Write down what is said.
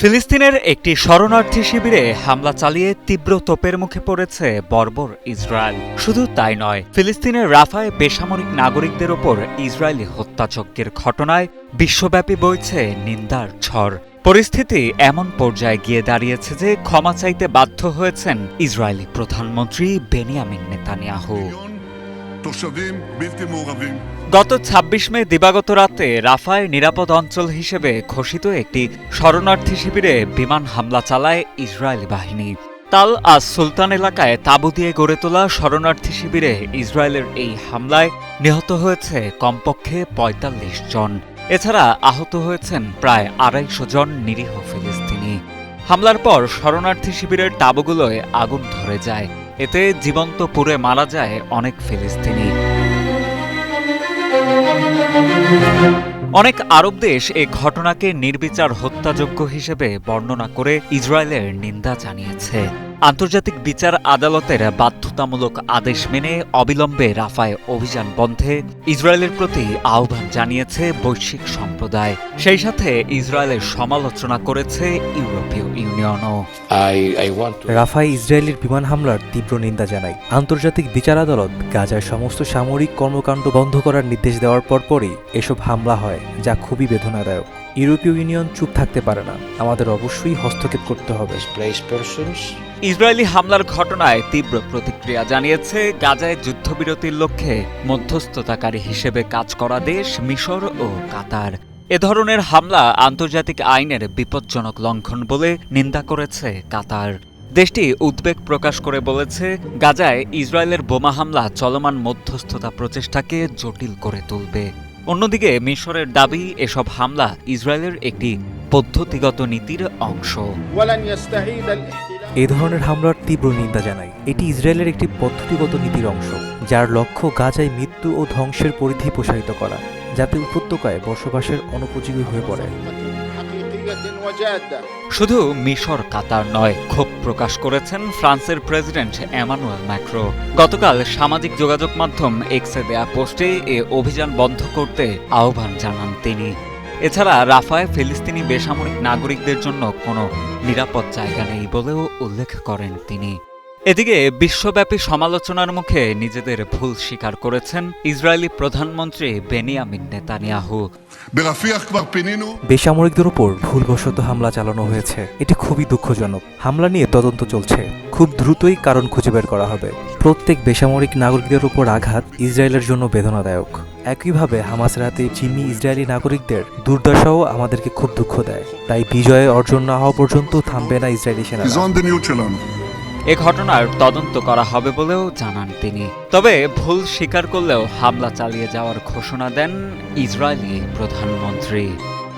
ফিলিস্তিনের একটি শরণার্থী শিবিরে হামলা চালিয়ে তীব্র তোপের মুখে পড়েছে বর্বর ইসরায়েল। শুধু তাই নয়, ফিলিস্তিনের রাফায় বেসামরিক নাগরিকদের ওপর ইসরায়েলি হত্যাযজ্ঞের ঘটনায় বিশ্বব্যাপী বইছে নিন্দার ঝড়। পরিস্থিতি এমন পর্যায়ে গিয়ে দাঁড়িয়েছে যে ক্ষমা চাইতে বাধ্য হয়েছেন ইসরায়েলি প্রধানমন্ত্রী বেনিয়ামিন নেতানিয়াহু। תושבים בלתי מעורבים. গত ২৬ মে দিবাগত রাতে রাফায় নিরাপদ অঞ্চল হিসেবে ঘোষিত একটি শরণার্থী শিবিরে বিমান হামলা চালায় ইসরায়েলি বাহিনী তাল আজ সুলতান এলাকায় তাঁবু দিয়ে গড়ে তোলা শরণার্থী শিবিরে ইসরায়েলের এই হামলায় নিহত হয়েছে কমপক্ষে ৪৫ জন এছাড়া আহত হয়েছেন প্রায় আড়াইশো জন নিরীহ ফিলিস্তিনি হামলার পর শরণার্থী শিবিরের তাঁবুগুলোয় আগুন ধরে যায় এতে জীবন্ত পুড়ে মারা যায় অনেক ফিলিস্তিনি। অনেক আরব দেশ এ ঘটনাকে নির্বিচার হত্যাযোগ্য হিসেবে বর্ণনা করে ইসরায়েলের নিন্দা জানিয়েছে। আন্তর্জাতিক বিচার আদালতের বাধ্যতামূলক আদেশ মেনে অবিলম্বে রাফায় অভিযান বন্ধে ইসরায়েলের প্রতি আহ্বান জানিয়েছে বৈশ্বিক সম্প্রদায়। সেই সাথে ইসরায়েলের সমালোচনা করেছে ইউরোপীয় ইউনিয়নও। রাফায় ইসরায়েলের বিমান হামলার তীব্র নিন্দা জানায়। আন্তর্জাতিক বিচার আদালত গাজার সমস্ত সামরিক কর্মকাণ্ড বন্ধ করার নির্দেশ দেওয়ার পরপরই এসব হামলা হয় যা খুবই বেদনাদায়ক। ইউরোপীয় ইউনিয়ন চুপ থাকতে পারে না। আমাদের অবশ্যই হস্তক্ষেপ করতে হবে. ইসরায়েলি হামলার ঘটনায় তীব্র প্রতিক্রিয়া জানিয়েছে গাজায় যুদ্ধবিরতির লক্ষ্যে মধ্যস্থতাকারী হিসেবে কাজ করা দেশ মিশর ও কাতার। এ ধরনের হামলা আন্তর্জাতিক আইনের বিপজ্জনক লঙ্ঘন বলে নিন্দা করেছে কাতার। দেশটি উদ্বেগ প্রকাশ করে বলেছে গাজায় ইসরায়েলের বোমা হামলা চলমান মধ্যস্থতা প্রচেষ্টাকে জটিল করে তুলবে। অন্যদিকে মিশরের দাবি এসব হামলা ইসরায়েলের একটি পদ্ধতিগত নীতির অংশ। এ ধরনের হামলার তীব্র নিন্দা জানাই এটি ইসরায়েলের একটি পদ্ধতিগত নীতির অংশ যার লক্ষ্য গাজায় মৃত্যু ও ধ্বংসের পরিধি প্রসারিত করা যাতে উপত্যকায় বসবাসের অনুপযোগী হয়ে পড়ে। শুধু মিশর, কাতার নয়, ক্ষোভ প্রকাশ করেছেন ফ্রান্সের প্রেসিডেন্ট এমানুয়েল ম্যাক্রো। গতকাল সামাজিক যোগাযোগ মাধ্যম এক্সে দেয়া পোস্টে এ অভিযান বন্ধ করতে আহ্বান জানান তিনি। এছাড়া রাফায় ফিলিস্তিনি বেসামরিক নাগরিকদের জন্য কোনো নিরাপদ জায়গা নেই বলেও উল্লেখ করেন তিনি। এদিকে বিশ্বব্যাপী সমালোচনার মুখে নিজেদের ভুল স্বীকার করেছেন ইসরায়েলি প্রধানমন্ত্রী বেনিয়ামিন নেতানিয়াহু। বেসামরিকদের উপর ভুলবশত হামলা চালানো হয়েছে। এটি খুবই দুঃখজনক। হামলা নিয়ে তদন্ত চলছে। খুব দ্রুতই কারণ খুঁজে বের করা হবে। প্রত্যেক বেসামরিক নাগরিকদের উপর আঘাত ইসরায়েলের জন্য বেদনাদায়ক। একইভাবে হামাস রাতে চিমি ইসরায়েলি নাগরিকদের দুর্দশাও আমাদেরকে খুব দুঃখ দেয়। তাই বিজয়ে অর্জন না হওয়া পর্যন্ত থামবে না ইসরায়েলি সেনা এ ঘটনার তদন্ত করা হবে বলেও জানান তিনি। তবে ভুল স্বীকার করলেও হামলা চালিয়ে যাওয়ার ঘোষণা দেন ইসরায়েলি প্রধানমন্ত্রী।